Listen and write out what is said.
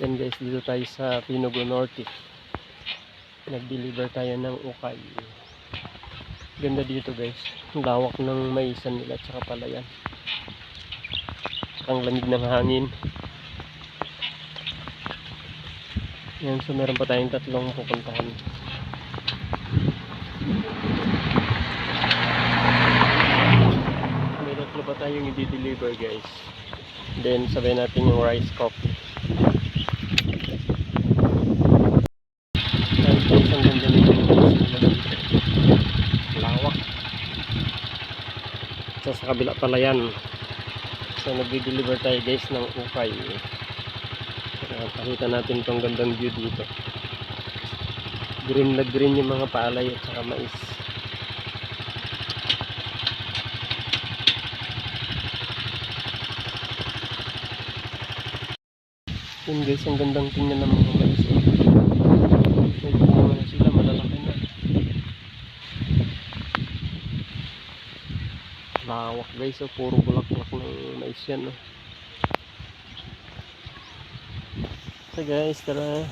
Then guys, dito tayo sa Pinugo Norte. Nag-deliver tayo ng ukay. Ganda dito guys. Lawak ng maisan nila tsaka palayan. Ang lamig ng hangin. Yan, so meron pa tayong tatlong pupuntahan. May tatlo pa tayong i-deliver guys. Then sabay natin yung rice coffee. Guys, guys, ang ganda nito guys. Lawak. So sa kabila pala yan. So nagdi-deliver tayo guys ng ukay. Kaya pakita natin tong gandang view dito. Green na green yung mga palay at saka mais. Yun guys, ang gandang tingnan ng mga mais. oh. May bunga na sila, malalaki na. Lawak guys, oh, puro bulaklak ng mais yan. Oh. So guys, tara.